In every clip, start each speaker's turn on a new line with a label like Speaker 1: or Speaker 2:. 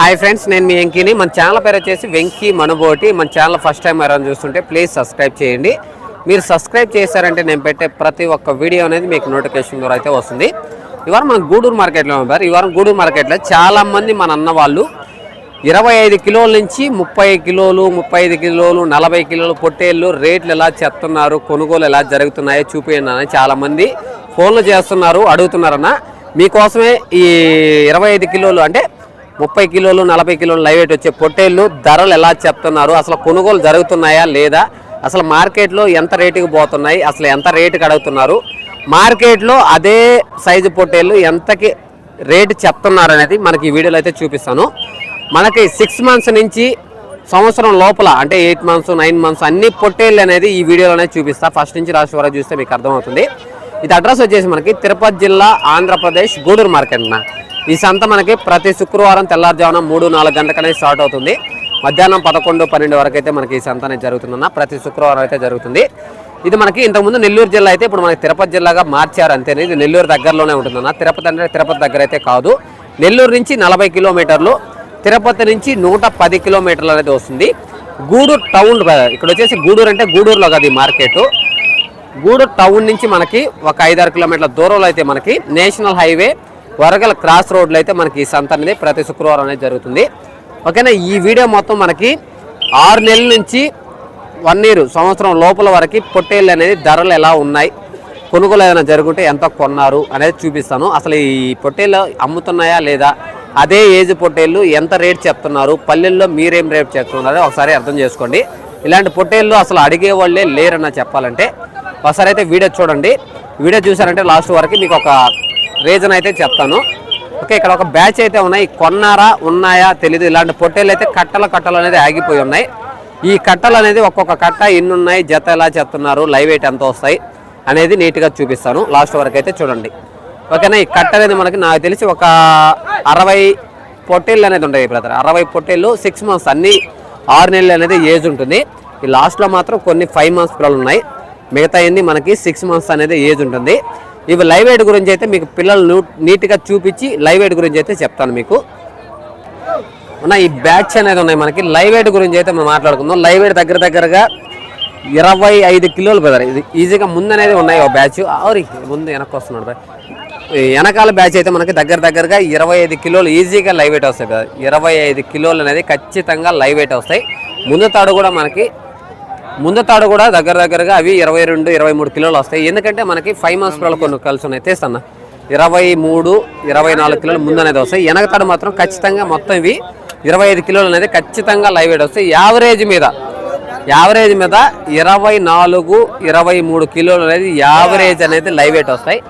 Speaker 1: Hi friends నేను మీ వెంకీని. మన channel పేరు వచ్చేసి వెంకీ మనుబోటి. మన ఛానల్ ఫస్ట్ టైం ఎవరైనా చూస్తుంటే ప్లీజ్ సబ్స్క్రైబ్ చేయండి. మీరు సబ్స్క్రైబ్ చేశారంటే నేను పెట్టే ప్రతి ఒక్క వీడియో అనేది మీకు నోటిఫికేషన్ ద్వారా అయితే వస్తుంది. ఈ వారం మన గూడూరు మార్కెట్లో ఉన్నారు ఈ వారం గూడూరు మార్కెట్లో చాలామంది మన అన్న వాళ్ళు ఇరవై ఐదు కిలోల నుంచి ముప్పై కిలోలు ముప్పై ఐదు కిలోలు నలభై కిలోలు పొట్టేళ్ళు రేట్లు ఎలా చెప్తున్నారు కొనుగోలు ఎలా జరుగుతున్నాయో చూపించండి అని చాలామంది ఫోన్లు చేస్తున్నారు అడుగుతున్నారన్న మీకోసమే ఈ ఇరవై ఐదు కిలోలు అంటే ముప్పై కిలోలు నలభై కిలోలు లైవ్ వెయిట్ వచ్చే పొట్టేళ్ళు ధరలు ఎలా చెప్తున్నారు? అసలు కొనుగోలు జరుగుతున్నాయా లేదా? అసలు మార్కెట్లో ఎంత రేటుకి పోతున్నాయి? అసలు ఎంత రేటుకి అడుగుతున్నారు? మార్కెట్లో అదే సైజు పొట్టేళ్ళు ఎంతకి రేటు చెప్తున్నారు అనేది మనకి ఈ వీడియోలో అయితే చూపిస్తాను. మనకి సిక్స్ మంత్స్ నుంచి సంవత్సరం లోపల అంటే ఎయిట్ మంత్స్ నైన్ మంత్స్ అన్ని పొట్టేళ్ళు అనేది ఈ వీడియోలోనే చూపిస్తా. ఫస్ట్ నుంచి లాస్ట్ వరకు చూస్తే మీకు అర్థమవుతుంది. ఇది అడ్రస్ వచ్చేసి మనకి తిరుపతి జిల్లా ఆంధ్రప్రదేశ్ గూడూరు మార్కెట్ అన్న. ఈ సంత మనకి ప్రతి శుక్రవారం తెల్లారుజామున మూడు నాలుగు గంటలకనే స్టార్ట్ అవుతుంది. మధ్యాహ్నం పదకొండు పన్నెండు వరకు అయితే మనకి ఈ సంత అనేది జరుగుతుందన్న ప్రతి శుక్రవారం అయితే జరుగుతుంది. ఇది మనకి ఇంతకుముందు నెల్లూరు జిల్లా అయితే ఇప్పుడు మనకి తిరుపతి జిల్లాగా మార్చారు అంతేనే ఇది నెల్లూరు దగ్గరలోనే ఉంటుందన్న. తిరుపతి అంటే తిరుపతి దగ్గర అయితే కాదు. నెల్లూరు నుంచి నలభై కిలోమీటర్లు తిరుపతి నుంచి నూట పది కిలోమీటర్లు అనేది వస్తుంది. గూడూరు టౌన్ ఇక్కడ వచ్చేసి గూడూరు అంటే గూడూరులో కదా ఈ మార్కెట్. గూడూరు టౌన్ నుంచి మనకి ఒక ఐదారు కిలోమీటర్ల దూరంలో అయితే మనకి నేషనల్ హైవే వరగల క్రాస్ రోడ్లో అయితే మనకి ఈ సంత అనేది ప్రతి శుక్రవారం అనేది జరుగుతుంది. ఓకేనా? ఈ వీడియో మొత్తం మనకి ఆరు నెలల నుంచి వన్ ఇయర్ సంవత్సరం లోపల వరకు పొట్టేళ్ళు అనేది ధరలు ఎలా ఉన్నాయి కొనుగోలు ఏదైనా జరుగుంటే ఎంత కొన్నారు అనేది చూపిస్తాను. అసలు ఈ పొట్టేళ్ళు అమ్ముతున్నాయా లేదా అదే ఏజ్ పొట్టేళ్ళు ఎంత రేట్ చెప్తున్నారు పల్లెల్లో మీరేం రేట్ చెప్తున్నారో ఒకసారి అర్థం చేసుకోండి. ఇలాంటి పొట్టేళ్ళు అసలు అడిగే వాళ్ళే లేరన్న చెప్పాలంటే ఒకసారి అయితే వీడియో చూడండి. వీడియో చూసారంటే లాస్ట్ వరకు మీకు ఒక రీజన్ అయితే చెప్తాను. ఓకే ఇక్కడ ఒక బ్యాచ్ అయితే ఉన్నాయి. కొన్నారా ఉన్నాయా తెలీదు. ఇలాంటి పొట్టేళ్ళు అయితే కట్టల కట్టలు అనేది ఆగిపోయి ఉన్నాయి. ఈ కట్టలు అనేది ఒక్కొక్క కట్ట ఎన్ని ఉన్నాయి జత ఎలా చెప్తున్నారు లైవ్ ఎయిట్ ఎంత వస్తాయి అనేది నీట్గా చూపిస్తాను. లాస్ట్ వరకు అయితే చూడండి. ఓకేనా ఈ కట్ట అనేది మనకి నాకు తెలిసి ఒక అరవై పొట్టేళ్ళు అనేది ఉంటాయి బ్రదర్. అరవై పొట్టేళ్ళు సిక్స్ మంత్స్ అన్ని ఆరు నెలలు అనేది ఏజ్ ఉంటుంది. ఈ లాస్ట్లో మాత్రం కొన్ని ఫైవ్ మంత్స్ పిల్లలు ఉన్నాయి. మిగతా అన్ని మనకి సిక్స్ మంత్స్ అనేది ఏజ్ ఉంటుంది. ఇవి లైవ్ ఎయిడ్ గురించి అయితే మీకు పిల్లలు నీట్గా చూపించి లైవ్ ఎయిడ్ గురించి అయితే చెప్తాను మీకు. ఉన్న ఈ బ్యాచ్ అనేది ఉన్నాయి మనకి. లైవ్ ఎయిడ్ గురించి అయితే మనం మాట్లాడుకుందాం. లైవ్ ఎయిడ్ దగ్గర దగ్గరగా ఇరవై ఐదు కిలోలు బ్రదర్. ఇది ఈజీగా ముందు అనేది ఉన్నాయి ఒక బ్యాచ్. ఆరి ముందు వెనక్కి వస్తున్నాడు వెనకాల బ్యాచ్ అయితే మనకి దగ్గర దగ్గరగా ఇరవై ఐదు కిలోలు ఈజీగా లైవ్ వెయిట్ వస్తాయి బ్రదర్. ఇరవై ఐదు కిలోలు అనేది ఖచ్చితంగా లైవ్ వెయిట్ వస్తాయి. ముందు తాడు కూడా మనకి ముందు తాడు కూడా దగ్గర దగ్గరగా అవి ఇరవై రెండు ఇరవై మూడు కిలోలు వస్తాయి. ఎందుకంటే మనకి ఫైవ్ మంత్స్ పిల్లలు కొన్ని కలిసి ఉన్నాయి. తీస్తాను ఇరవై మూడు ఇరవై నాలుగు కిలోలు ముందు అనేది వస్తాయి. వెనక తాడు మాత్రం ఖచ్చితంగా మొత్తం ఇవి ఇరవై ఐదు కిలోలు అనేది ఖచ్చితంగా లైవ్ వెయిట్ వస్తాయి. యావరేజ్ మీద యావరేజ్ మీద ఇరవై నాలుగు ఇరవై మూడు కిలోలు అనేది యావరేజ్ అనేది లైవ్ వెయిట్ వస్తాయి.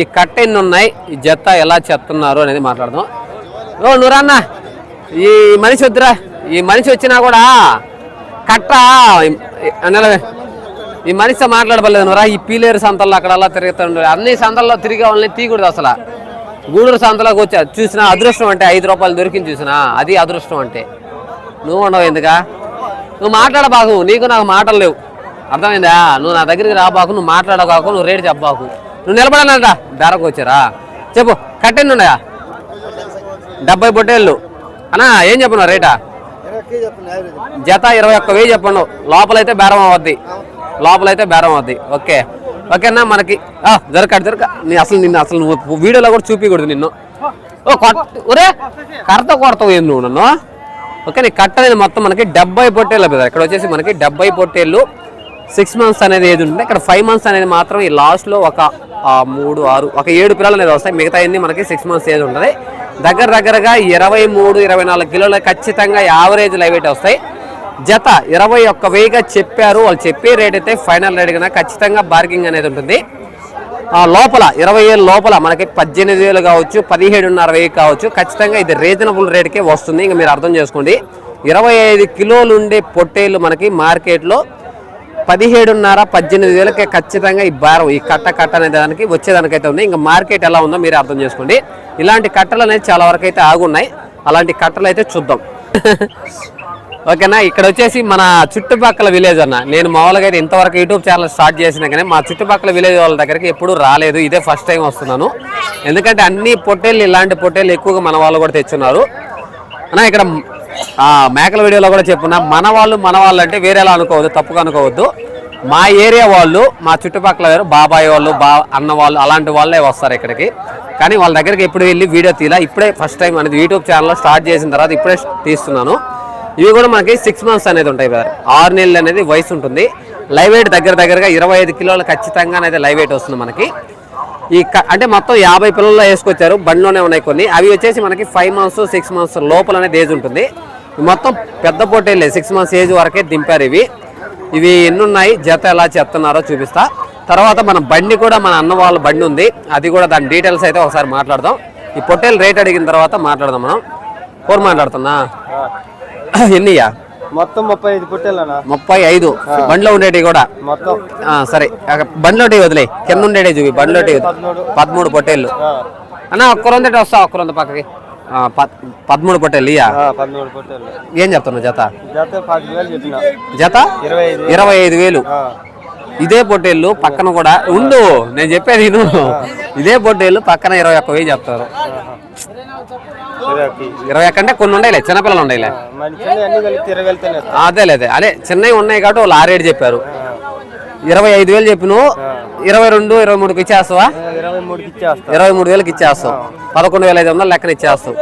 Speaker 1: ఈ కట్ట ఎన్ని ఉన్నాయి? ఈ జత ఎలా చెత్తున్నారు అనేది మాట్లాడదాం. ఓ నురాన్న ఈ మనిషి వద్దురా. ఈ మనిషి వచ్చినా కూడా కట్టా ఈ మనిషి మాట్లాడబలేదు రా ఈ పీలేరు సంతల్లో అక్కడ అలా తిరుగుతుండే. అన్ని సంతల్లో తిరిగే వాళ్ళని తీయకూడదు అసలు. గూడూరు సంతలోకి వచ్చా చూసినా అదృష్టం అంటే ఐదు రూపాయలు దొరికింది చూసినా అది అదృష్టం అంటే. నువ్వు ఉండవు ఎందుకా? నువ్వు మాట్లాడబాకు నీకు నాకు మాటలు లేవు. అర్థమైందా? నువ్వు నా దగ్గరికి రాబాకు నువ్వు మాట్లాడబాకు నువ్వు రేటు చెప్పబాకు నువ్వు నిలబడాలంట ధరకు వచ్చారా చెప్పు కట్టెండి డెబ్బై పొట్టేళ్ళు అన్నా ఏం చెప్పను రేటా? జత ఇరవై ఒక్క వెయ్యి చెప్పండు. లోపలైతే బేరం అవద్ది. లోపలైతే బేరం అవద్ది. ఓకే. ఓకేనా మనకి? ఆ, దొరకడు దొరక నీ అసలు నిన్ను అసలు నువ్వు వీడియోలో కూడా చూపించకూడదు నిన్ను. ఓ కొట్ట ఒరే కర్త కొడతావు ఏం నువ్వు నన్ను? ఓకే నీ కట్ట అనేది మొత్తం మనకి డెబ్బై పొట్టేళ్ళు బ్రదర్ ఇక్కడ వచ్చేసి మనకి డెబ్బై పొట్టేళ్ళు. సిక్స్ మంత్స్ అనేది ఏది ఉంటుంది. ఇక్కడ ఫైవ్ మంత్స్ అనేది మాత్రం ఈ లాస్ట్లో ఒక మూడు ఆరు ఒక ఏడు పిల్లలు అనేది వస్తాయి. మిగతా మనకి సిక్స్ మంత్స్ ఏజ్ ఉంటుంది. దగ్గర దగ్గరగా ఇరవై మూడు ఇరవై నాలుగు కిలోలు ఖచ్చితంగా యావరేజ్ లైవ్ వస్తాయి. జత ఇరవై ఒక్క వెయ్యిగా చెప్పారు. వాళ్ళు చెప్పే రేట్ అయితే ఫైనల్ రేట్ కన్నా ఖచ్చితంగా బార్గింగ్ అనేది ఉంటుంది. ఆ, లోపల ఇరవై ఏళ్ళ లోపల మనకి పద్దెనిమిది వేలు కావచ్చు పదిహేడున్నర వెయ్యి కావచ్చు ఖచ్చితంగా ఇది రీజనబుల్ రేట్కే వస్తుంది. ఇంకా మీరు అర్థం చేసుకోండి. ఇరవై ఐదు కిలోలు ఉండే పొట్టేళ్ళు మనకి మార్కెట్లో పదిహేడున్నర పద్దెనిమిది వేలకే ఖచ్చితంగా ఈ భారం ఈ కట్ట కట్ట అనే దానికి వచ్చేదానికైతే ఉంది. ఇంకా మార్కెట్ ఎలా ఉందో మీరు అర్థం చేసుకోండి. ఇలాంటి కట్టలు అనేది చాలా వరకు అయితే ఆగున్నాయి. అలాంటి కట్టలు అయితే చూద్దాం. ఓకేనా? ఇక్కడ వచ్చేసి మన చుట్టుపక్కల విలేజ్ అన్న. నేను మామూలుగా అయితే ఇంతవరకు యూట్యూబ్ ఛానల్ స్టార్ట్ చేసినా కానీ మా చుట్టుపక్కల విలేజ్ వాళ్ళ దగ్గరికి ఎప్పుడూ రాలేదు. ఇదే ఫస్ట్ టైం వస్తున్నాను. ఎందుకంటే అన్ని పొట్టేళ్ళు ఇలాంటి పొట్టేళ్ళు ఎక్కువగా మన వాళ్ళు కూడా తెచ్చున్నారు. అన్న ఇక్కడ మేకల వీడియోలో కూడా చెప్పున్నా మన వాళ్ళు మన వాళ్ళు అంటే వేరేలా అనుకోవద్దు తప్పుగా అనుకోవద్దు. మా ఏరియా వాళ్ళు మా చుట్టుపక్కల వారు బాబాయ్ వాళ్ళు బా అన్న వాళ్ళు అలాంటి వాళ్ళే వస్తారు ఇక్కడికి. కానీ వాళ్ళ దగ్గరికి ఎప్పుడు వెళ్ళి వీడియో తీలా ఇప్పుడే ఫస్ట్ టైం అనేది యూట్యూబ్ ఛానల్లో స్టార్ట్ చేసిన తర్వాత ఇప్పుడే తీస్తున్నాను. ఇవి కూడా మనకి సిక్స్ మంత్స్ అనేది ఉంటాయి బ్రదర్ ఆరు నెలలు అనేది వయసు ఉంటుంది. లైవ్ వెయిట్ దగ్గర దగ్గరగా ఇరవై ఐదు కిలోలు ఖచ్చితంగా అనేది లైవ్ వెయిట్ వస్తుంది మనకి. ఈ క- అంటే మొత్తం యాభై పిల్లల్లో వేసుకొచ్చారు. బండిలోనే ఉన్నాయి కొన్ని. అవి వచ్చేసి మనకి ఫైవ్ మంత్స్ సిక్స్ మంత్స్ లోపల అనేది ఏజ్ ఉంటుంది. మొత్తం పెద్ద పొట్టేళ్ళే. సిక్స్ మంత్స్ ఏజ్ వరకే దింపారు ఇవి. ఇవి ఎన్ని ఉన్నాయి జత ఎలా చెప్తున్నారో చూపిస్తా. తర్వాత మన బండి కూడా మన అన్న వాళ్ళ బండి ఉంది. అది కూడా దాని డీటెయిల్స్ అయితే ఒకసారి మాట్లాడదాం. ఈ పొట్టేలు రేట్ అడిగిన తర్వాత మాట్లాడదాం మనం. ఫోన్ మాట్లాడుతున్నా. ఎన్నియా
Speaker 2: మొత్తం ముప్పై ఐదు పుట్టేలనా
Speaker 1: ముప్పై ఐదు. బండిలో ఉండేటివి కూడా.
Speaker 2: మొత్తం?
Speaker 1: సరే. బండిలోటి వదిలే. కింద ఉండేటి చూపి. బండిలోటి
Speaker 2: పదమూడు.
Speaker 1: పొట్టేళ్ళు. అన్న ఒక్కరొందటి వస్తా ఒక్కరొంద పక్కకి. పదమూడు పొట్టేళ్ళు
Speaker 2: పుట్టేలు
Speaker 1: ఏం చెప్తున్నావు జత?
Speaker 2: జత వేలు. ఇరవై ఐదు
Speaker 1: వేలు. ఇదే పొట్టేళ్ళు పక్కన కూడా. ఉండు. నేను చెప్పేది ఇదే పొట్టేళ్ళు పక్కన ఇరవై ఒక్క వెయ్యి చెప్తారు. ఇరవై అంటే కొన్ని ఉండేలే చిన్నపిల్లలు ఉండేలే. అదే లేదు అదే. చిన్నవి ఉన్నాయి కాబట్టి వాళ్ళు ఆరేడు చెప్పారు. ఇరవై ఐదు వేలు చెప్పిన ఇరవై రెండు ఇరవై మూడుకి ఇచ్చేస్తావా?
Speaker 2: ఇరవై
Speaker 1: మూడు వేలకి ఇచ్చేస్తాం పదకొండు వేల ఐదు వందలు లెక్కన ఇచ్చేస్తాం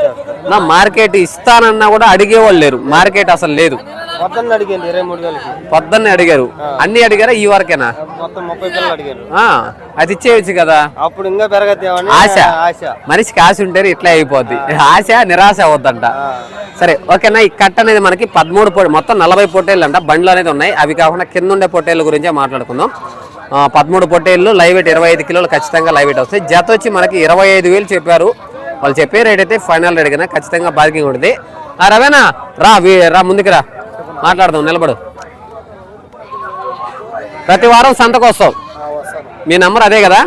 Speaker 1: నా మార్కెట్ ఇస్తానన్నా కూడా అడిగేవాళ్ళు లేరు. మార్కెట్ అసలు లేదు. పొద్దున్నే అడిగారు అన్ని అడిగారా ఈ వరకేనా? అది ఇచ్చేయచ్చు కదా.
Speaker 2: అప్పుడు ఇంకా పెరగద్దేమని
Speaker 1: ఆశ.
Speaker 2: ఆశ.
Speaker 1: మనిషికి ఆశ ఉంటే ఇట్లా అయిపోద్ది. ఆశ నిరాశ అవద్దంట సరే ఓకేనా? ఈ కట్ట అనేది మనకి పదమూడు మొత్తం నలభై పొట్టేళ్ళు అంట బండ్లు అనేది ఉన్నాయి. అవి కాకుండా కింద ఉండే పొట్టేళ్ళ గురించే మాట్లాడుకుందాం. పదమూడు పొట్టేళ్ళు లైవ్ వెయిట్ ఇరవై ఐదు కిలోలు ఖచ్చితంగా లైవ్ వెయిట్ వస్తాయి. జత వచ్చి మనకి ఇరవై ఐదు వేలు చెప్పారు. వాళ్ళు చెప్పే రేట్ అయితే ఫైనల్ రేట్ కన్నా ఖచ్చితంగా బార్గింగ్ ఉంటుంది. ఆ రవేనా రా రా ముందుకు రా. మాట్లాడదాం నిలబడు. ప్రతి వారం సంతకు వస్తాం మీ నెంబర్ అదే కదా?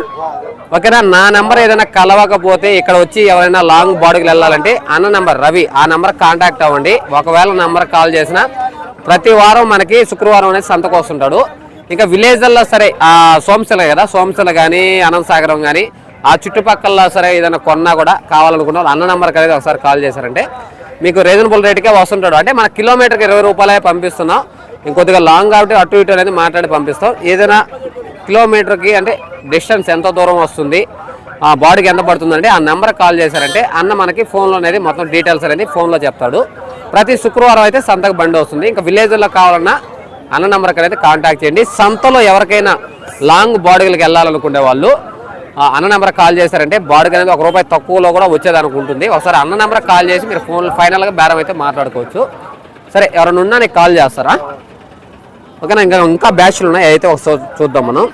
Speaker 1: ఓకేనా? నా నెంబర్ ఏదైనా కలవకపోతే ఇక్కడ వచ్చి ఎవరైనా లాంగ్ బాడీకి వెళ్ళాలంటే అన్న నెంబర్ రవి ఆ నెంబర్ కాంటాక్ట్ అవ్వండి. ఒకవేళ నెంబర్ కాల్ చేసినా ప్రతి వారం మనకి శుక్రవారం అనేది సంతకు వస్తుంటాడు ఇంకా విలేజ్ల్లో సరే ఆ సోమశిల కదా సోమశిల కానీ అనంతసాగరం కానీ ఆ చుట్టుపక్కల సరే ఏదైనా కొన్నా కూడా కావాలనుకున్న అన్న నెంబర్కి అనేది ఒకసారి కాల్ చేశారంటే మీకు రీజనబుల్ రేట్కే వస్తుంటాడు. అంటే మన కిలోమీటర్కి ఇరవై రూపాయలే పంపిస్తున్నాం. ఇంకొద్దిగా లాంగ్ కాబట్టి అటు ఇటు అనేది మాట్లాడి పంపిస్తాం. ఏదైనా కిలోమీటర్కి అంటే డిస్టెన్స్ ఎంత దూరం వస్తుంది ఆ బాడీకి ఎంత పడుతుందంటే ఆ నెంబర్ కాల్ చేశారంటే అన్న మనకి ఫోన్లో అనేది మొత్తం డీటెయిల్స్ అనేది ఫోన్లో చెప్తాడు. ప్రతి శుక్రవారం అయితే సంతకు బండి వస్తుంది. ఇంకా విలేజ్లో కావాలన్నా అన్న నెంబర్ అనేది కాంటాక్ట్ చేయండి. సంతలో ఎవరికైనా లాంగ్ బాడీలకు వెళ్ళాలనుకునే వాళ్ళు అన్న నెంబర్ కాల్ చేశారంటే బాడీకి అనేది ఒక రూపాయి తక్కువలో కూడా వచ్చేదానికి ఉంటుంది. ఒకసారి అన్న నెంబర్ కాల్ చేసి మీరు ఫోన్ ఫైనల్గా బేరం అయితే మాట్లాడుకోవచ్చు. సరే ఎవరైనా ఉన్నా నీకు కాల్ చేస్తారా? ఓకేనా ఇంకా ఇంకా బ్యాచ్లు ఉన్నాయి. అయితే ఒకసారి చూద్దాం మనం.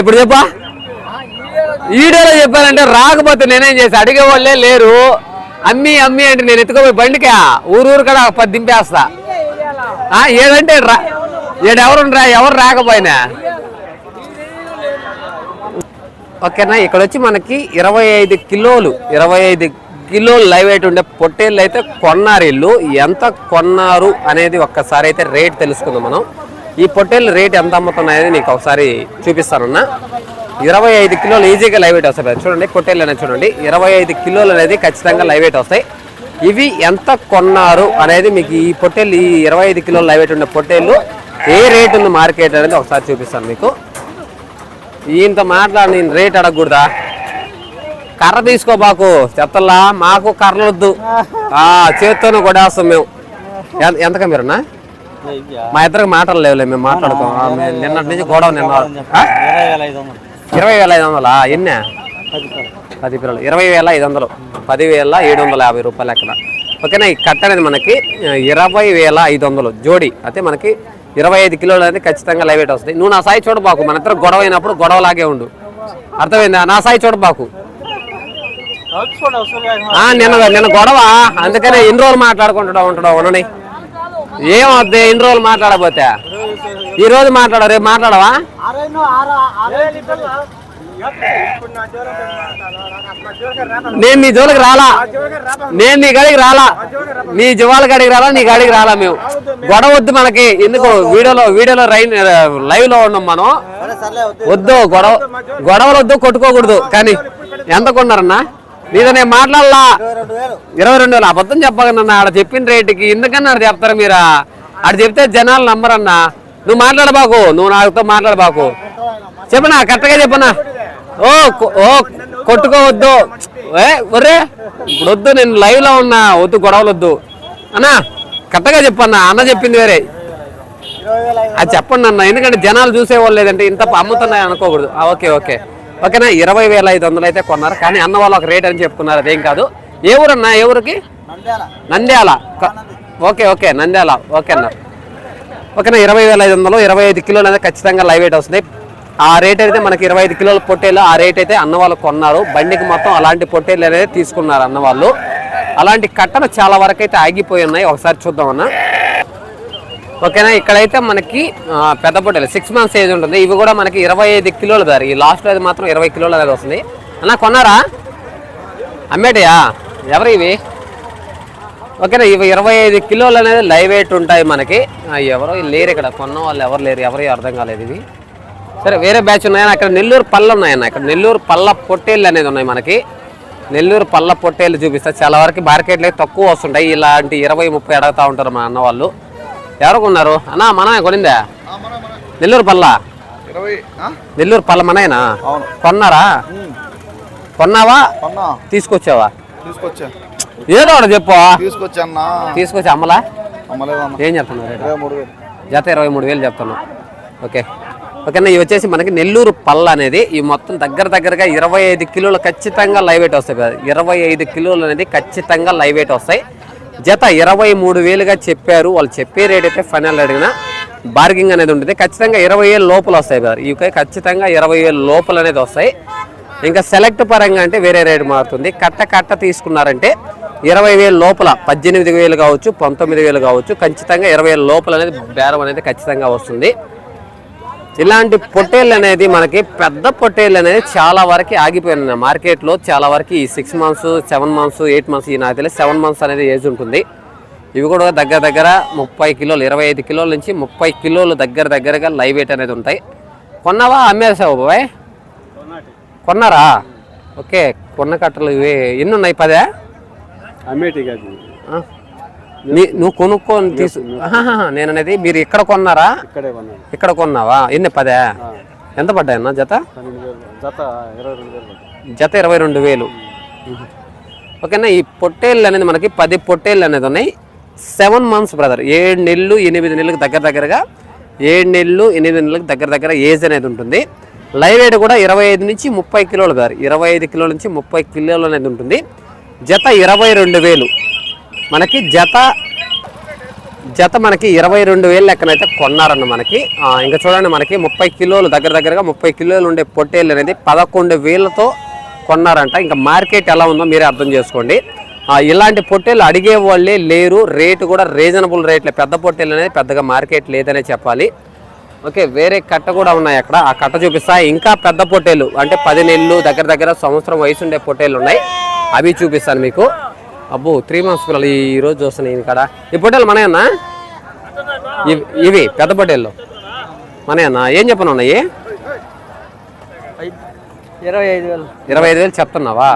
Speaker 1: ఇప్పుడు చెప్పా. వీడియోలో చెప్పారంటే రాకపోతే నేనేం చేసి అడిగే వాళ్ళే లేరు. అమ్మి అమ్మి అంటే నేను ఎత్తుకోపోయి బండికా. ఊరూరు ఊరు కూడా పది దింపేస్తా. ఏదంటే రా ఏడెవరుండ్రా ఎవరు రాకపోయినా? ఓకేనా ఇక్కడ వచ్చి మనకి ఇరవై ఐదు కిలోలు ఇరవై ఐదు కిలోలు లైవ్ అయితే ఉండే పొట్టేళ్ళు అయితే కొన్నారు ఇల్లు. ఎంత కొన్నారు అనేది ఒక్కసారి అయితే రేట్ తెలుసుకుందాం మనం. ఈ పొట్టేళ్ళు రేట్ ఎంత అమ్ముతున్నాయని నీకు ఒకసారి చూపిస్తానన్నా. ఇరవై ఐదు కిలోలు ఈజీగా లైవ్ వెయిట్ వస్తాయి చూడండి పొట్టేళ్ళు అనేది చూడండి. ఇరవై ఐదు కిలోలు అనేది ఖచ్చితంగా లైవ్ వెయిట్ వస్తాయి ఇవి ఎంత కొన్నారు అనేది మీకు ఈ పొట్టేళ్ళు ఈ ఇరవై ఐదు కిలోలు లైవ్ ఉండే పొట్టేళ్ళు ఏ రేట్ ఉంది మార్కెట్ అనేది ఒకసారి చూపిస్తాను మీకు. ఈయనతో మాట్లాడి నేను రేట్ అడగకూడదా? కర్ర తీసుకో బాకు చెత్తల్లా మాకు కర్రలు వద్దు ఆ చేత్తోనే కొడేస్తాం మేము. ఎంత ఎంతగా మీరన్నా? మా ఇద్దరికి మాటలు లేవులే మేము మాట్లాడుకోం. నిన్నటి నుంచి గొడవ నిన్న
Speaker 2: ఇరవై వేల ఐదు వందలా?
Speaker 1: ఎన్నా? పది పిల్లలు ఇరవై వేల ఐదు వందలు పదివేల ఏడు వందల యాభై రూపాయలు ఎక్కడ ఓకేనా ఈ కట్ట అనేది మనకి ఇరవై వేల ఐదు వందలు జోడి అయితే మనకి ఇరవై ఐదు కిలోలు అనేది ఖచ్చితంగా లైవ్ వెయిట్ వస్తుంది నువ్వు నా సాయి చూడబాకు మన ఇద్దరు గొడవ అయినప్పుడు గొడవలాగే ఉండు అర్థమైందా నా సాయి చూడబాకు ఆ, నిన్న నిన్న గొడవ అందుకనే ఇన్ని రోజులు మాట్లాడుకుంటాడో ఉంటాడు ఉండని ఏమవుద్ది ఇన్ని రోజులు మాట్లాడబోతే ఈ రోజు మాట్లాడ రేపు మాట్లాడవా నేను నీ జోలికి రాలా. నేను నీ గడికి రాలా. నీ జవాల గడికి రాలా నీ గడికి రాలా మేము. గొడవ వద్దు మనకి. ఎందుకు? వీడియోలో వీడియోలో రైన్ లైవ్లో ఉన్నాం మనం. వద్దు గొడవ గొడవలు వద్దు కొట్టుకోకూడదు. కానీ ఎంత కొన్నారన్నా మీతో నేను మాట్లాడలా? ఇరవై రెండు వేలు అబద్ధం చెప్పగలన్నా ఆడ చెప్పిన రేటుకి ఎందుకన్నా చెప్తారు మీరా? ఆడ చెప్తే జనాలు నమ్మరన్నా? నువ్వు మాట్లాడబాకు నువ్వు నాతో మాట్లాడబాకు. చెప్పనా కరెక్ట్గా చెప్పనా? ఓ ఓ కొట్టుకోవద్దు. ఏ ఒరే ఇప్పుడు వద్దు నేను లైవ్లో ఉన్నా వద్దు గొడవలు వద్దు అన్నా కరెక్ట్గా చెప్పన్నా అన్న చెప్పింది వేరే. అది చెప్పండి అన్న ఎందుకంటే జనాలు చూసేవాళ్ళు లేదంటే ఇంత అమ్ముతున్నాయి అనుకోకూడదు. Okay okay. ఓకేనా ఇరవై వేల ఐదు వందలు అయితే కొన్నారు. కానీ అన్న వాళ్ళు ఒక రేట్ అని చెప్పుకున్నారు అదేం కాదు. ఏ ఊరన్నా ఏ ఊరికి?
Speaker 2: Nandyal.
Speaker 1: Okay okay Nandyal. Okay అన్న. ఓకేనా ఇరవై వేల ఐదు వందలు ఇరవై ఐదు కిలోలు అనేది ఖచ్చితంగా లైవ్ వెయిట్ వస్తుంది. ఆ రేట్ అయితే మనకి ఇరవై ఐదు కిలోల పొట్టేలు ఆ రేట్ అయితే అన్న వాళ్ళు కొన్నారు. బండికి మొత్తం అలాంటి పొట్టేలు అనేది తీసుకున్నారు అన్న వాళ్ళు. అలాంటి కట్టలు చాలా వరకు అయితే ఆగిపోయి ఉన్నాయి. ఒకసారి చూద్దాం అన్న ఓకేనా? ఇక్కడైతే మనకి పెద్ద పొట్టేలు. సిక్స్ మంత్స్ ఏజ్ ఉంటుంది. ఇవి కూడా మనకి ఇరవై ఐదు కిలోలు దారి ఈ లాస్ట్లో అది మాత్రం ఇరవై కిలోలు అనేది వస్తుంది. అన్న కొన్నారా? అమ్మేటయా? ఎవరు ఇవి? ఓకేనా ఇవి ఇరవై ఐదు కిలోలు అనేది లైవ్ వెయిట్ ఉంటాయి మనకి. ఎవరో లేరు ఇక్కడ కొన్న వాళ్ళు ఎవరు లేరు ఎవరు అర్థం కాలేదు ఇవి సరే వేరే బ్యాచ్ ఉన్నాయన్న అక్కడ నెల్లూరు పళ్ళ ఉన్నాయన్న ఇక్కడ నెల్లూరు పళ్ళ పొట్టేళ్ళు అనేది ఉన్నాయి మనకి. నెల్లూరు పళ్ళ పొట్టేళ్ళు చూపిస్తా చాలా వరకు మార్కెట్లో తక్కువ వస్తుంటాయి ఇలాంటి ఇరవై ముప్పై అడుగుతా ఉంటారు మా అన్న వాళ్ళు. ఎవరు కొన్నారు? అన్న మనమే కొనిందా? నెల్లూరు పళ్ళ? నెల్లూరు పళ్ళ మనయేనా?
Speaker 3: అవును.
Speaker 1: కొన్నారా? కొన్నావా? తీసుకొచ్చావా?
Speaker 3: తీసుకొచ్చా.
Speaker 1: ఏదో ఒకటి చెప్పు.
Speaker 3: తీసుకొచ్చా
Speaker 1: తీసుకొచ్చి అమ్మలా? ఏం
Speaker 3: వేలు.
Speaker 1: జత ఇరవై మూడు వేలు చెప్తాను ఓకే. ఓకేనా ఇవి వచ్చేసి మనకి నెల్లూరు పళ్ళ అనేది ఈ మొత్తం దగ్గర దగ్గరగా ఇరవై ఐదు కిలోలు ఖచ్చితంగా లైవ్ వెయిట్ వస్తాయి కదా. ఇరవై ఐదు కిలోలు అనేది ఖచ్చితంగా లైవ్ వెయిట్ వస్తాయి. జత ఇరవై మూడు వేలుగా చెప్పారు. వాళ్ళు చెప్పే రేట్ అయితే ఫైనల్ అడిగిన బార్గింగ్ అనేది ఉంటుంది. ఖచ్చితంగా ఇరవై ఏళ్ళు లోపల వస్తాయి కదా. ఇవి ఖచ్చితంగా ఇరవై ఏళ్ళు లోపల అనేది వస్తాయి. ఇంకా సెలెక్ట్ పరంగా అంటే వేరే రేటు మారుతుంది. కట్ట కట్ట తీసుకున్నారంటే ఇరవై వేలు లోపల పద్దెనిమిది వేలు కావచ్చు పంతొమ్మిది వేలు కావచ్చు ఖచ్చితంగా ఇరవై వేల లోపల అనేది బేరం అనేది ఖచ్చితంగా వస్తుంది. ఇలాంటి పొట్టేళ్ళు అనేది మనకి పెద్ద పొట్టేళ్ళు అనేది చాలా వరకు ఆగిపోయినాయి. మార్కెట్లో చాలా వరకు ఈ six months seven months eight months ఈ నాకు తెలిసి సెవెన్ మంత్స్ అనేది ఏజ్ ఉంటుంది. ఇవి కూడా దగ్గర దగ్గర ముప్పై కిలోలు ఇరవై ఐదు కిలోల నుంచి ముప్పై కిలోలు దగ్గర దగ్గరగా లైవ్ వెయిట్ అనేది ఉంటాయి. కొన్నావా అమ్మేసావు బాబాయ్? కొన్నారా? ఓకే కొన్న కట్టలు ఇవి ఎన్ని ఉన్నాయి? పదే?
Speaker 2: అమ్మేటి కాదు.
Speaker 1: నువ్వు కొనుక్కొని తీసు నేను అనేది మీరు ఇక్కడ కొన్నారా?
Speaker 2: ఇక్కడే
Speaker 1: కొన్నావా? ఎన్ని? పదే? ఎంత పడ్డాయన్న జత?
Speaker 2: పన్నెండు వేలు. జత ఇరవై రెండు వేలు
Speaker 1: జత ఇరవై రెండు వేలు. ఓకేనా ఈ పొట్టేళ్ళు అనేది మనకి పది పొట్టేళ్ళు అనేది ఉన్నాయి. Seven months brother. ఏడు నెలలు ఎనిమిది నెలలకు దగ్గర దగ్గరగా ఏడు నెలలు ఎనిమిది నెలలకు దగ్గర దగ్గర ఏజ్ అనేది ఉంటుంది. లైవ్ వెయిట్ కూడా ఇరవై ఐదు నుంచి ముప్పై కిలోలు బ్రదర్. ఇరవై ఐదు కిలోల నుంచి ముప్పై కిలోలు అనేది ఉంటుంది. జత ఇరవై రెండు వేలు. మనకి జత జత మనకి ఇరవై రెండు వేలు లెక్కనైతే కొన్నారన్న మనకి. ఇంకా చూడండి మనకి ముప్పై కిలోలు దగ్గర దగ్గరగా ముప్పై కిలోలు ఉండే పొట్టేళ్ళు అనేది పదకొండు వేలతో కొన్నారంట. ఇంకా మార్కెట్ ఎలా ఉందో మీరే అర్థం చేసుకోండి. ఇలాంటి పొట్టేళ్ళు అడిగే వాళ్ళే లేరు. రేటు కూడా రీజనబుల్ రేట్లే. పెద్ద పొట్టేళ్ళు అనేది పెద్దగా మార్కెట్ లేదనే చెప్పాలి. ఓకే వేరే కట్ట కూడా ఉన్నాయి అక్కడ. ఆ కట్ట చూపిస్తా. ఇంకా పెద్ద పొట్టేలు అంటే పది నెలలు దగ్గర దగ్గర సంవత్సరం వయసు ఉండే పొట్టేలు ఉన్నాయి. అవి చూపిస్తాను మీకు. అబ్బో త్రీ మంత్స్ పిల్లలు ఈ ఈ రోజు వస్తున్నాయి ఇక్కడ ఈ పొట్టేలు మనయన్నా ఇవి ఇవి పెద్ద పొట్టేళ్ళు. మనయన్నా ఏం చెప్పను ఉన్నాయి
Speaker 2: ఇరవై ఐదు వేలు.
Speaker 1: ఇరవై ఐదు వేలు చెప్తున్నావా?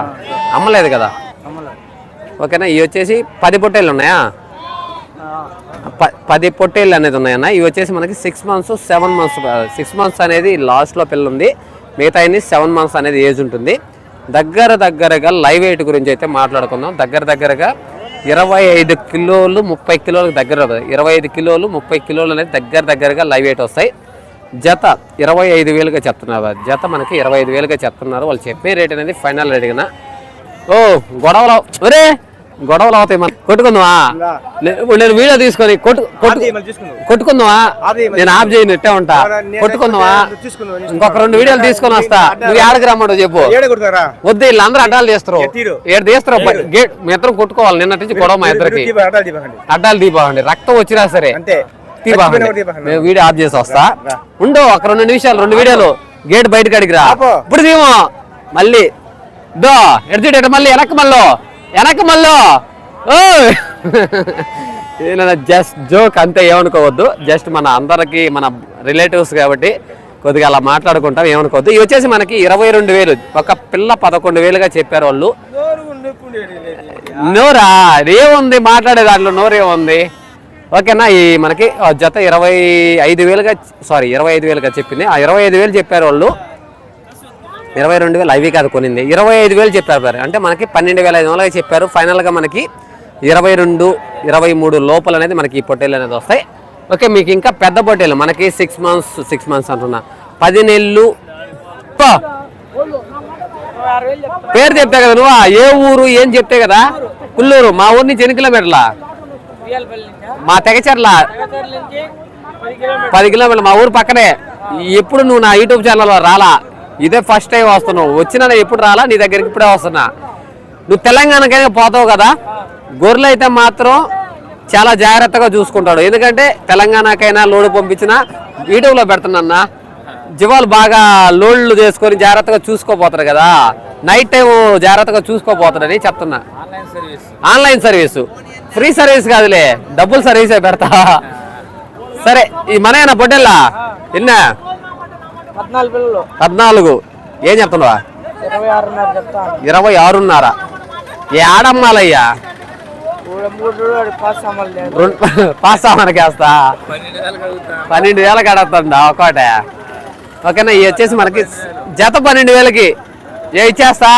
Speaker 1: అమ్మలేదు కదా? ఓకేనా? ఇవి వచ్చేసి పది పొట్టేళ్ళు ఉన్నాయా? పది పొట్టేళ్ళు అనేది ఉన్నాయన్న? ఇవి వచ్చేసి మనకి six months seven months six months అనేది లాస్ట్లో పిల్ల ఉంది మిగతా సెవెన్ మంత్స్ అనేది ఏజ్ ఉంటుంది. దగ్గర దగ్గరగా లైవ్ వెయిట్ గురించి అయితే మాట్లాడుకుందాం. దగ్గర దగ్గరగా ఇరవై ఐదు కిలోలు ముప్పై కిలోలకు దగ్గర ఇరవై ఐదు కిలోలు ముప్పై కిలోలు అనేది దగ్గర దగ్గరగా లైవ్ వెయిట్ వస్తాయి. జత ఇరవై ఐదు వేలుగా చెప్తున్నారు. జత మనకి ఇరవై ఐదు వేలుగా చెప్తున్నారు. వాళ్ళు చెప్పే రేట్ అనేది ఫైనల్ అడిగిన ఓ గొడవలో. ఒరే గొడవలు అవుతాయి మన కొట్టుకుందామా? నే- ఇప్పుడు నేను వీడియో తీసుకొని కొట్టు కొట్టుకుందామా? నేను ఆఫ్ చేయను ఇట్టే ఉంటా. కొట్టుకుందామా? ఇంకొక రెండు వీడియోలు తీసుకొని వస్తా. నువ్వు రమ్మడు చెప్పు. వద్దు వీళ్ళందరూ అడ్డాలు తీస్తారు. ఏడు తీస్తారు గేట్ మీ ఇద్దరం కొట్టుకోవాలి. నిన్నటి నుంచి గొడవ మా ఇద్దరికి. అడ్డాలు దీపావండి రక్తం వచ్చినా సరే మేము వీడియో ఆఫ్ చేసి వస్తా. ఉండు ఒక రెండు నిమిషాలు రెండు వీడియోలు గేట్ బయటకు అడిగిరా. ఇప్పుడు దీమో మళ్ళీ. దో ఎడ్జిట్ మళ్ళీ వెనక్కి మళ్ళీ. వెనక మళ్ళీ. ఓ ఏదైనా జస్ట్ జోక్ అంతే ఏమనుకోవద్దు. జస్ట్ మన అందరికి మన రిలేటివ్స్ కాబట్టి కొద్దిగా అలా మాట్లాడుకుంటాం ఏమనుకోవద్దు. ఇవి వచ్చేసి మనకి ఇరవై రెండు వేలు. ఒక పిల్ల పదకొండు వేలుగా చెప్పారు వాళ్ళు. నోరా? ఏముంది? మాట్లాడే దాంట్లో నోరేముంది ఓకేనా? ఈ మనకి ఆ జత ఇరవై ఐదు వేలుగా సారీ ఇరవై ఐదు వేలుగా చెప్పింది. ఆ ఇరవై ఐదు వేలు చెప్పారు వాళ్ళు. ఇరవై రెండు వేలు అవి కాదు కొనింది. ఇరవై ఐదు వేలు చెప్పారు సార్ అంటే మనకి పన్నెండు వేల ఐదు వందలుగా చెప్పారు. ఫైనల్గా మనకి ఇరవై రెండు ఇరవై మూడు లోపల అనేది మనకి ఈ పొట్టేలు అనేది వస్తాయి. ఓకే మీకు ఇంకా పెద్ద పొట్టేలు మనకి సిక్స్ మంత్స్ సిక్స్ మంత్స్ అంటున్నా. పది నెలలు పో. పేరు చెప్తే కదా నువ్వు? ఏ ఊరు ఏం చెప్తే కదా? కుల్లూరు మా ఊరు నుంచి ఎన్ని కిలోమీటర్లా? మా తెగచర్ల. పది కిలోమీటర్లు. మా ఊరు పక్కనే. ఎప్పుడు నువ్వు నా యూట్యూబ్ ఛానల్లో రాలా? ఇదే ఫస్ట్ టైం వస్తున్నావు. వచ్చినా ఎప్పుడు రాలా? నీ దగ్గరికి ఇప్పుడే వస్తున్నా. నువ్వు తెలంగాణకైనా పోతావు కదా? గొర్రెలు అయితే మాత్రం చాలా జాగ్రత్తగా చూసుకుంటాడు. ఎందుకంటే తెలంగాణకైనా లోడు పంపించినా యూట్యూబ్లో పెడుతున్నా జీవాలు బాగా లోడ్లు చేసుకొని జాగ్రత్తగా చూసుకోపోతారు కదా? నైట్ టైం జాగ్రత్తగా చూసుకోపోతాడని చెప్తున్నా. ఆన్లైన్ సర్వీసు ఫ్రీ సర్వీస్ కాదులే. డబ్బులు సర్వీసే పెడతా. సరే ఈ మనయేనా పొట్టెల్లా? ఎన్నా
Speaker 2: పద్నాలుగు.
Speaker 1: ఏం చెప్తున్నావా?
Speaker 2: ఇరవై ఆరున్నర చెప్తాను
Speaker 1: ఇరవై ఆరున్నర. ఏ ఆడమ్మాలయ్యా?
Speaker 2: మూడు పాస్ అమలు లేదు.
Speaker 1: రెండు పాస్ మనకి వేస్తా? పన్నెండు వేలకు అడుగుతుందా ఒక్కటే. ఓకేనా ఇవి వచ్చేసి మనకి జత పన్నెండు వేలకి. ఏ ఇచ్చేస్తా?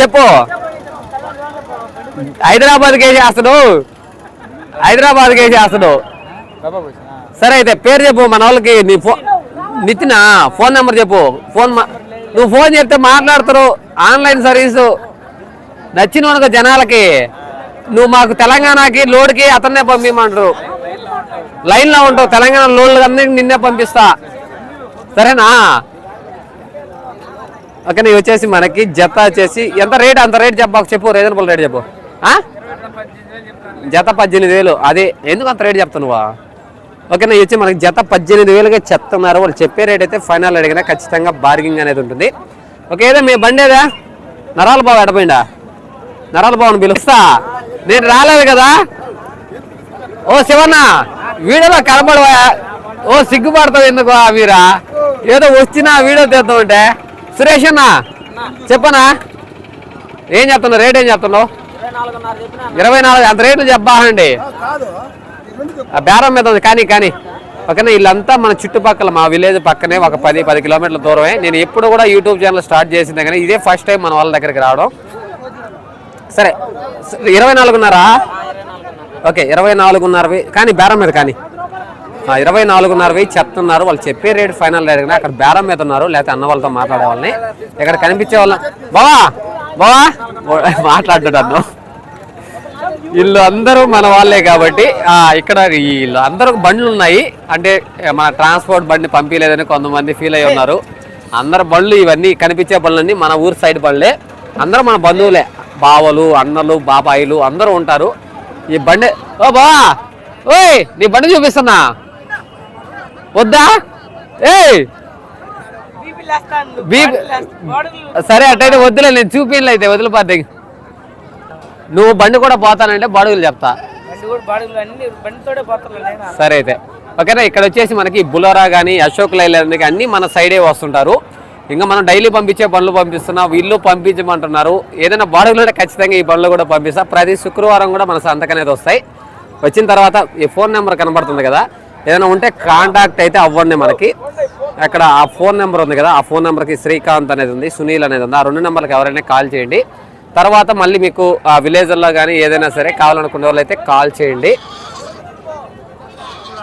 Speaker 1: చెప్పు. హైదరాబాద్కి వేసేస్తాడు హైదరాబాద్కి వేసేస్తాడు సరే అయితే పేరు చెప్పు మన వాళ్ళకి నీ ఫోన్ నితిన ఫోన్ నెంబర్ చెప్పు. ఫోన్ మా- నువ్వు ఫోన్ చెప్తే మాట్లాడతారు. Online service. నచ్చిన వాళ్ళకి జనాలకి. నువ్వు మాకు తెలంగాణకి లోడ్కి అతన్నే పంపించమంటారు లైన్లో ఉంటావు. తెలంగాణ లోడ్లు అన్ని నిన్నే పంపిస్తా. సరేనా? ఓకే నీ వచ్చేసి మనకి జత వచ్చేసి ఎంత రేట్? అంత రేట్ చెప్పాక చెప్పు. రీజనబుల్ రేట్ చెప్పు. జత పద్దెనిమిది వేలు. అదే ఎందుకు అంత రేట్ చెప్తున్నావా? ఓకేనా ఇది వచ్చి మనకి జత పద్దెనిమిది వేలుగా చెప్తున్నారు. వాళ్ళు చెప్పే రేట్ అయితే ఫైనల్ అడిగినా ఖచ్చితంగా బార్గింగ్ అనేది ఉంటుంది. ఓకే ఏదో మీ బండి ఏదా? నరాల బాబు ఎడపోయిందా నరాల బాబుని పిలుస్తా. నేను రాలేదు కదా? ఓ శివన్న వీడియోలో కనబడవా? ఓ సిగ్గుపడతావు ఎందుకు మీరా ఏదో వచ్చినా వీడియో తీద్దామంటే సురేష్ అన్న చెప్పనా? ఏం చెప్తున్నావు రేట్ ఏం చెప్తున్నావు
Speaker 2: ఇరవై
Speaker 1: నాలుగు అంత రేట్లు చెప్పాలండి. బేరం మీద ఉంది. కానీ కానీ ఓకేనా వీళ్ళంతా మన చుట్టుపక్కల మా విలేజ్ పక్కనే ఒక పది పది కిలోమీటర్ల దూరమే. నేను ఎప్పుడు కూడా యూట్యూబ్ ఛానల్ స్టార్ట్ చేసిందే కానీ ఇదే ఫస్ట్ టైం మన వాళ్ళ దగ్గరికి రావడం. సరే ఇరవై నాలుగున్నారా? ఓకే ఇరవై నాలుగున్నర వెయ్యి కానీ బేరం మీద కానీ. ఇరవై నాలుగున్నర వెయ్యి చెప్తున్నారు. వాళ్ళు చెప్పే రేట్ ఫైనల్ రేట్ కానీ అక్కడ బేరం మీద ఉన్నారు. లేకపోతే అన్న వాళ్ళతో మాట్లాడే వాళ్ళని ఇక్కడ కనిపించే వాళ్ళ బావా బావా మాట్లాడుతున్నాను వీళ్ళు అందరూ మన వాళ్ళే కాబట్టి ఆ, ఇక్కడ వీళ్ళు అందరూ బండ్లు ఉన్నాయి. అంటే మన ట్రాన్స్పోర్ట్ బండి పంపించలేదని కొంతమంది ఫీల్ అయి ఉన్నారు. అందరు బండ్లు ఇవన్నీ కనిపించే బండ్లన్నీ మన ఊరు సైడ్ బండ్లే. అందరూ మన బంధువులే. బావలు అన్నలు బాబాయిలు అందరూ ఉంటారు. ఈ బండి ఓ బావా ఓయ్ నీ బండి చూపిస్తున్నా. వద్దా? ఏయ్! సరే అట్టయితే వద్దులే నేను చూపించలే అయితే వదిలిపోతే నువ్వు బండి కూడా పోతానంటే బాడుగులు చెప్తా. సరే అయితే. ఓకేనా ఇక్కడ వచ్చేసి మనకి బులోరా కానీ అశోక్ కానీ అన్ని మన సైడే వస్తుంటారు. ఇంకా మనం డైలీ పంపించే బండ్లు పంపిస్తున్నాం వీళ్ళు పంపించమంటున్నారు. ఏదైనా బాడుగులు ఉంటే ఖచ్చితంగా ఈ బండ్లు కూడా పంపిస్తా. ప్రతి శుక్రవారం కూడా మన సంతకం అనేది వస్తాయి. వచ్చిన తర్వాత ఈ ఫోన్ నెంబర్ కనబడుతుంది కదా. ఏదైనా ఉంటే కాంటాక్ట్ అయితే అవ్వండి మనకి. అక్కడ ఆ ఫోన్ నెంబర్ ఉంది కదా ఆ ఫోన్ నెంబర్కి శ్రీకాంత్ అనేది ఉంది సునీల్ అనేది ఉంది. ఆ రెండు నెంబర్కి ఎవరైనా కాల్ చేయండి. తర్వాత మళ్ళీ మీకు ఆ విలేజ్లో కానీ ఏదైనా సరే కావాలనుకునే వాళ్ళు అయితే కాల్ చేయండి.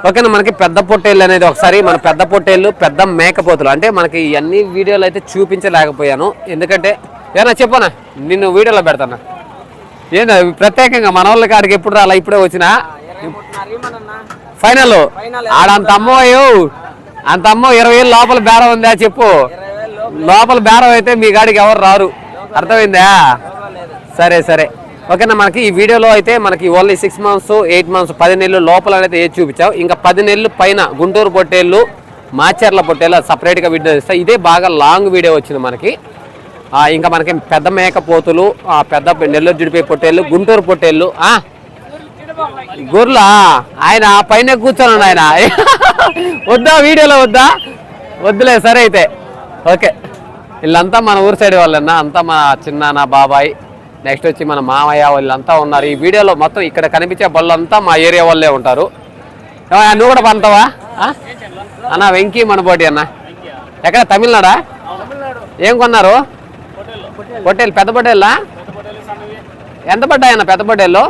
Speaker 1: ఓకేనా మనకి పెద్ద పొట్టేళ్ళు అనేది ఒకసారి మన పెద్ద పొట్టేళ్ళు పెద్ద మేకపోతులు. అంటే మనకి ఇవన్నీ వీడియోలు అయితే చూపించలేకపోయాను. ఎందుకంటే ఏనా చెప్పనా? నిన్ను వీడియోలో పెడతానా? ఏందా ప్రత్యేకంగా మన వాళ్ళ కాడికి ఎప్పుడు రాలా? ఇప్పుడే వచ్చినా? ఫైనల్ ఆడంత అమ్మోయో అంత అమ్మో ఇరవై వేలు లోపల బేరం ఉందా చెప్పు? లోపల బేరం అయితే మీ గాడికి ఎవరు రారు? అర్థమైందా? సరే సరే. ఓకేనా మనకి ఈ వీడియోలో అయితే మనకి only six months eight months పది నెలలు లోపల అయితే ఏది చూపించావు? ఇంకా పది నెలలు పైన గుంటూరు పొట్టేళ్ళు మాచర్ల పొట్టేళ్ళు సపరేట్గా వీడియో ఇస్తాయి ఇదే బాగా లాంగ్ వీడియో వచ్చింది మనకి. ఇంకా మనకి పెద్ద మేకపోతులు ఆ, పెద్ద నెల్లూరు జుడిపే పొట్టేళ్ళు గుంటూరు పొట్టేళ్ళు గుర్లా ఆయన పైన కూర్చోనండి ఆయన. వద్దా వీడియోలో వద్దా? వద్దులే సరే అయితే. ఓకే. వీళ్ళంతా మన ఊరు సైడ్ వాళ్ళన్నా అంతా మా చిన్నాన్న బాబాయ్. నెక్స్ట్ వచ్చి మన మామయ్య వాళ్ళంతా ఉన్నారు. ఈ వీడియోలో మొత్తం ఇక్కడ కనిపించే బళ్ళంతా మా ఏరియా వాళ్ళే ఉంటారు. నువ్వు కూడా పంతవా అన్న వెంకీ మనబోటి అన్న. ఎక్కడ? తమిళనాడా? ఏం కొన్నారు? పొట్టేలు. పెద్ద పొట్టేళ్ళా ఎంత పడ్డాయన్న పెద్ద పొట్టేళ్ళు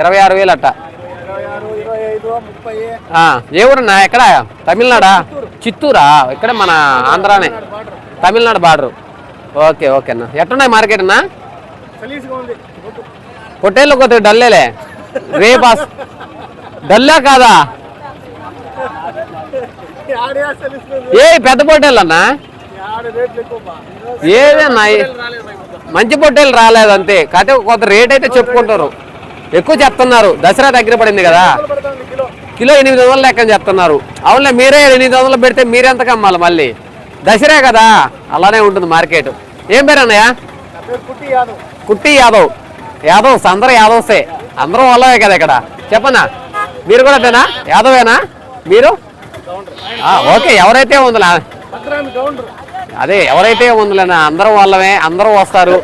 Speaker 1: ఇరవై ఆరు వేలు అట్ట. ఏ ఊరన్నా? ఎక్కడ? తమిళనాడా? చిత్తూరా? ఇక్కడ మన ఆంధ్రానే. తమిళనాడు బార్డరు. ఓకే ఓకే అన్న. ఎట్టున్నాయి మార్కెట్ అన్నా? పొట్టేళ్ళు కొద్దిగా డల్లేలే. రేపాస్ డల్లా కాదా? ఏ పెద్ద పొట్టేళ్ళు అన్నా. ఏదన్నా మంచి పొట్టేలు రాలేదు అంతే. కాకపోతే కొంత రేట్ అయితే చెప్పుకుంటారు. ఎక్కువ చెప్తున్నారు. దసరా దగ్గర పడింది కదా. కిలో. ఎనిమిది వందలు లెక్కని చెప్తున్నారు. అవునులే మీరే ఎనిమిది వందలు పెడితే మీరెంత కమ్మాలి మళ్ళీ? దసరా కదా. అలానే ఉంటుంది మార్కెట్. ఏం పేరు అన్నయ్య? కుట్టి యాదవ్. యాదవ్స్ అందరూ యాదవ్సే. అందరూ వాళ్ళవే కదా ఇక్కడ. చెప్పనా? మీరు కూడా అంతేనా యాదవేనా? మీరు? ఓకే ఎవరైతే ఉందిలా. అదే ఎవరైతే ఉందిలేనా అందరూ వాళ్ళమే అందరూ వస్తారు.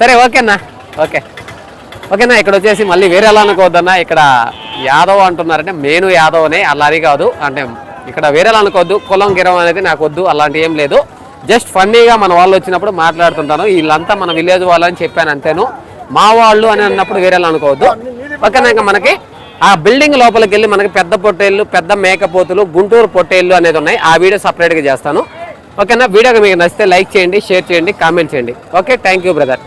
Speaker 1: సరే ఓకేనా ఓకే. ఓకేనా ఇక్కడ వచ్చేసి మళ్ళీ వేరే ఎలా అనుకోవద్దన్నా. ఇక్కడ యాదవ్ అంటున్నారంటే నేను యాదవ్నే అలా అది కాదు. అంటే ఇక్కడ వేరేలా అనుకోవద్దు. కులం గిరం అనేది నాకు వద్దు. అలాంటి ఏం లేదు. జస్ట్ ఫన్నీగా మన వాళ్ళు వచ్చినప్పుడు మాట్లాడుతుంటాను. వీళ్ళంతా మన విలేజ్ వాళ్ళని చెప్పాను అంతేను. మా వాళ్ళు అని అన్నప్పుడు వేరేలా అనుకోవద్దు. ఓకేనా ఇంకా మనకి ఆ బిల్డింగ్ లోపలికి వెళ్ళి మనకి పెద్ద పొట్టేళ్ళు పెద్ద మేకపోతులు గుంటూరు పొట్టేళ్ళు అనేది ఉన్నాయి. ఆ వీడియో సపరేట్గా చేస్తాను. ఓకేనా? వీడియోకి మీకు నచ్చితే లైక్ చేయండి షేర్ చేయండి కామెంట్ చేయండి. ఓకే? Thank you brother.